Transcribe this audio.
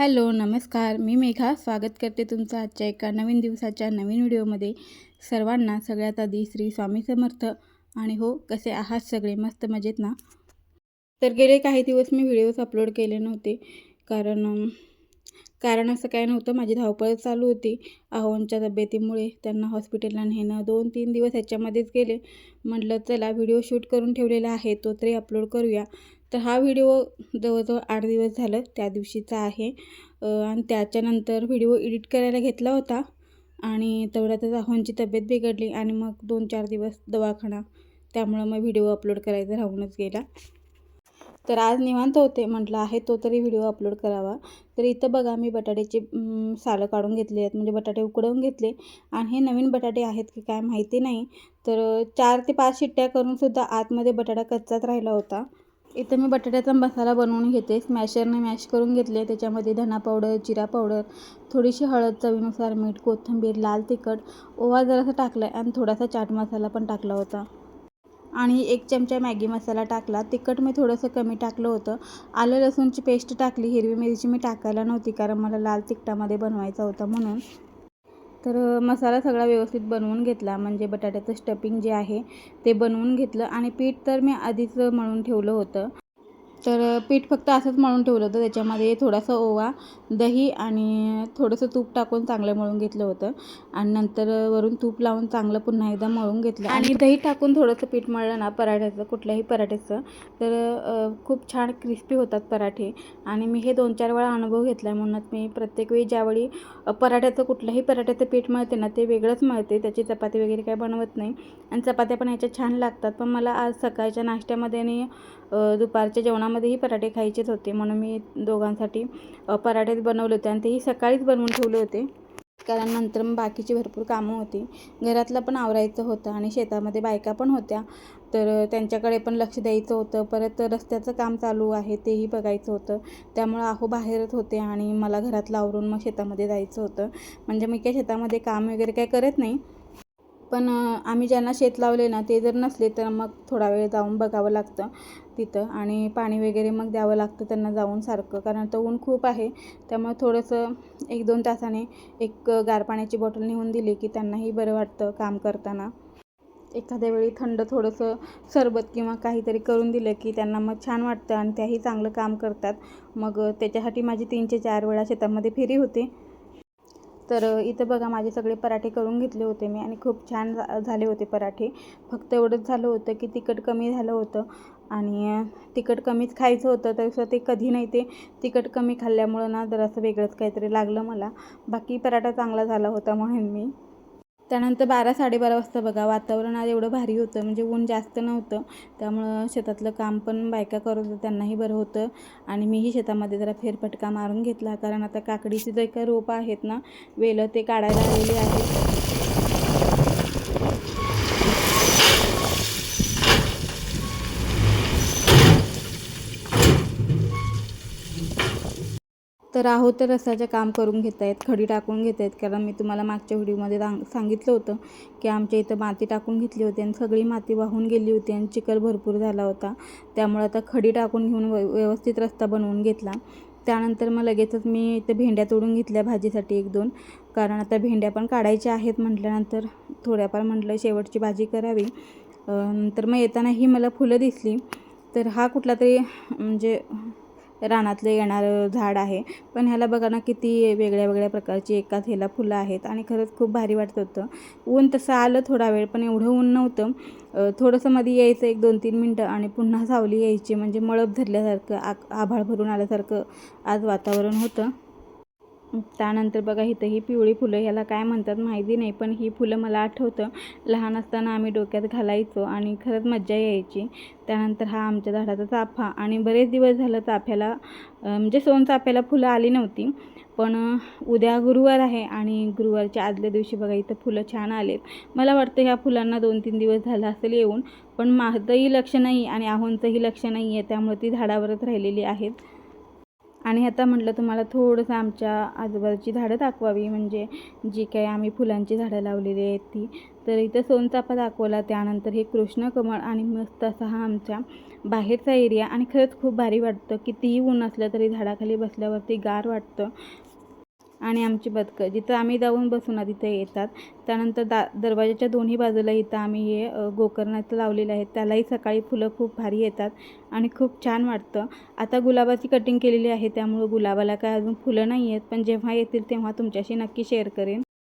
Hello नमस्कार. मी मेघा. स्वागत करते तुमचं आजच्या एका नवीन दिवसाच्या नवीन व्हिडिओमध्ये. सर्वांना सगळ्यात आधी श्री स्वामी समर्थ. आणि हो कसे आहात सगळे? मस्त मजेत ना? तर गेले काही दिवस मी व्हिडिओज अपलोड केले नव्हते. कारण कारण असं काय नव्हतं. माझी धावपळ चालू होती. आहोंच्या तब्येतीमुळे त्यांना हॉस्पिटलला नेणं दोन तीन दिवस ह्याच्यामध्येच गेले. म्हटलं चला व्हिडिओ शूट करून ठेवलेला आहे. तो तरी अपलोड करूया. तर हा व्हिडिओ जवळजवळ आठ दिवस झालं त्या दिवशीचा आहे. आणि त्याच्यानंतर व्हिडिओ एडिट करायला घेतला होता आणि तेवढ्यातच आहोंची तब्येत बिघडली आणि मग दोन चार दिवस दवाखाना. त्यामुळं मग व्हिडिओ अपलोड करायचा राहूनच गेला. तर आज निवांत होते म्हटलं आहे तो तरी व्हिडिओ अपलोड करावा. तर इथं बघा मी बटाट्याचे सालं काढून घेतले आहेत. म्हणजे बटाटे उकडवून घेतले. आणि हे नवीन बटाटे आहेत की काय माहिती नाही. तर चार ते पाच शिट्ट्या करूनसुद्धा आतमध्ये बटाटा कच्चाच राहिला होता. इथं मी बटाट्याचा मसाला बनवून घेते. स्मॅशरने मॅश करून घेतले. त्याच्यामध्ये धना पावडर जिरा पावडर थोडीशी हळद चवीनुसार मीठ कोथिंबीर लाल तिखट ओवा जरासा टाकला आणि थोडासा चाट मसाला पण टाकला होता. आणि एक चमचा मॅगी मसाला टाकला. तिखट मी थोडंसं कमी टाकलं होतं. आलं लसूणची पेस्ट टाकली. हिरवी मिरची मी टाकायला नव्हती कारण मला लाल तिखटामध्ये बनवायचा होता म्हणून. तर मसाला सगळा व्यवस्थित बनवून घेतला. म्हणजे बटाट्याचं स्टफिंग जे आहे ते बनवून घेतलं. आणि पीठ तर मी आधीच मळून ठेवलं होतं. तर पीठ फक्त असंच मळून ठेवलं होतं. त्याच्यामध्ये थोडासा ओवा दही आणि थोडंसं तूप टाकून चांगलं मळून घेतलं होतं. आणि नंतर वरून तूप लावून चांगलं पुन्हा एकदा मळून घेतलं. आणि दही टाकून थोडंसं पीठ मळलं ना पराठ्याचं कुठल्याही पराठ्याचं तर खूप छान क्रिस्पी होतात पराठे. आणि मी हे दोन चार वेळा अनुभव घेतला म्हणूनच मी प्रत्येक वेळी ज्यावेळी पराठ्याचं कुठल्याही पराठ्याचं पीठ मळते ना ते वेगळंच मळते. त्याची चपाती वगैरे काय बनवत नाही. आणि चपात्या पण याच्या छान लागतात. पण मला आज सकाळच्या नाश्त्यामध्ये आणि दुपारच्या जेवणामध्येही पराठे खायचेच होते. म्हणून मी दोघांसाठी पराठेच बनवले होते आणि तेही सकाळीच बनवून ठेवले होते. कारण नंतर मग बाकीची भरपूर कामं होती. घरातलं पण आवरायचं होतं आणि शेतामध्ये बायका पण होत्या. तर त्यांच्याकडे पण लक्ष द्यायचं होतं. परत रस्त्याचं काम चालू आहे तेही बघायचं होतं. त्यामुळं आहो बाहेरच होते आणि मला घरातलं आवरून मग शेतामध्ये जायचं होतं. म्हणजे मी काय शेतामध्ये काम वगैरे काय करत नाही. पण आम्ही ज्यांना शेत लावले ना ते जर नसले तर मग थोडा वेळ जाऊन बघावं लागतं. तिथं आणि पाणी वगैरे मग द्यावं लागतं त्यांना जाऊन सारखं कारण तर ऊन खूप आहे. त्यामुळे थोडंसं एक दोन तासाने एक गार पाण्याची बॉटल नेऊन दिली की त्यांनाही बरं वाटतं काम करताना. एखाद्या वेळी थंड थोडंसं सरबत किंवा काहीतरी करून दिलं की त्यांना मग छान वाटतं आणि त्याही चांगलं काम करतात. मग त्याच्यासाठी माझी तीन ते चार वेळा शेतामध्ये फेरी होते. तर इथं बघा माझे सगळे पराठे करून घेतले होते मी आणि खूप छान झा झाले होते पराठे. फक्त एवढंच झालं होतं की तिखट कमी झालं होतं आणि तिखट कमीच खायचं होतं तसं ते कधी नाही ते तिखट कमी खाल्ल्यामुळं ना जरासं वेगळंच काहीतरी लागलं मला. बाकी पराठा चांगला झाला होता म्हणून मी. त्यानंतर बारा साडेबारा वाजता बघा वातावरण आज एवढं भारी होतं म्हणजे ऊन जास्त नव्हतं. त्यामुळं शेतातलं काम पण बायका करत होतं त्यांनाही बरं होतं. आणि मीही शेतामध्ये जरा फेरफटका मारून घेतला कारण आता काकडीची जे काही रोपं आहेत ना वेलं ते काढायला आलेली आहेत. तर आहो तर रसाचं काम करून घेत आहेत खडी टाकून घेत आहेत कारण मी तुम्हाला मागच्या व्हिडिओमध्ये सांग सांगितलं होतं की आमच्या इथं माती टाकून घेतली होती आणि सगळी माती वाहून गेली होती आणि चिखल भरपूर झाला होता. त्यामुळे आता खडी टाकून घेऊन व्यवस्थित रस्ता बनवून घेतला. त्यानंतर मग लगेचच मी इथं भेंड्या तोडून घेतल्या भाजीसाठी एक दोन. कारण आता भेंड्या पण काढायच्या आहेत म्हटल्यानंतर थोड्याफार म्हटलं शेवटची भाजी करावी. नंतर मग येताना ही मला फुलं दिसली. तर हा कुठला तरी म्हणजे रानातलं येणारं झाड आहे. पण ह्याला बघा ना किती वेगळ्या वेगळ्या प्रकारची एकाच ह्याला फुलं आहेत आणि खरंच खूप भारी वाटत होतं. ऊन तसं आलं थोडा वेळ पण एवढं ऊन नव्हतं. थोडंसं मध्ये यायचं एक दोन तीन मिनटं आणि पुन्हा सावली यायची. म्हणजे मळप धरल्यासारखं आ आभाळ भरून आल्यासारखं आज वातावरण होतं. त्यानंतर बघा इथं ही पिवळी फुलं ह्याला काय म्हणतात माहिती नाही पण ही फुलं मला आठवतं. लहान असताना आम्ही डोक्यात घालायचो आणि खरंच मज्जा यायची. त्यानंतर हा आमच्या झाडाचा चाफा आणि बरेच दिवस झालं चाफ्याला म्हणजे सोनचाफ्याला फुलं आली नव्हती पण उद्या गुरुवार आहे आणि गुरुवारच्या आदल्या दिवशी बघा इथं फुलं छान आलेत. मला वाटतं ह्या फुलांना दोन तीन दिवस झालं असेल येऊन पण माझंही लक्ष नाही आणि आहोंचंही लक्ष नाही आहे त्यामुळे ती झाडावरच राहिलेली आहेत. आणि आता म्हटलं तुम्हाला थोडंसं आमच्या आजूबाजूची झाडं दाखवावी म्हणजे जी काही आम्ही फुलांची झाडं लावलेली आहेत ती. तर इथं सोनचाफा दाखवला त्यानंतर हे कृष्णकमळ आणि मस्त असा हा आमच्या बाहेरचा एरिया. आणि खरंच खूप भारी वाटतं कितीही ऊन असलं तरी झाडाखाली बसल्यावरती गार वाटतं. आणि आमची बदकं. जिथं आम्ही जाऊन बसू ना तिथे येतात. त्यानंतर दा दरवाजाच्या दोन्ही बाजूला इथं आम्ही हे गोकर्णाचं लावलेलं आहे. त्यालाही सकाळी फुलं खूप भारी येतात आणि खूप छान वाटतं. आता गुलाबाची कटिंग केलेली आहे त्यामुळं गुलाबाला काय अजून फुलं नाही आहेत पण जेव्हा येतील तेव्हा तुमच्याशी नक्की शेअर करेन.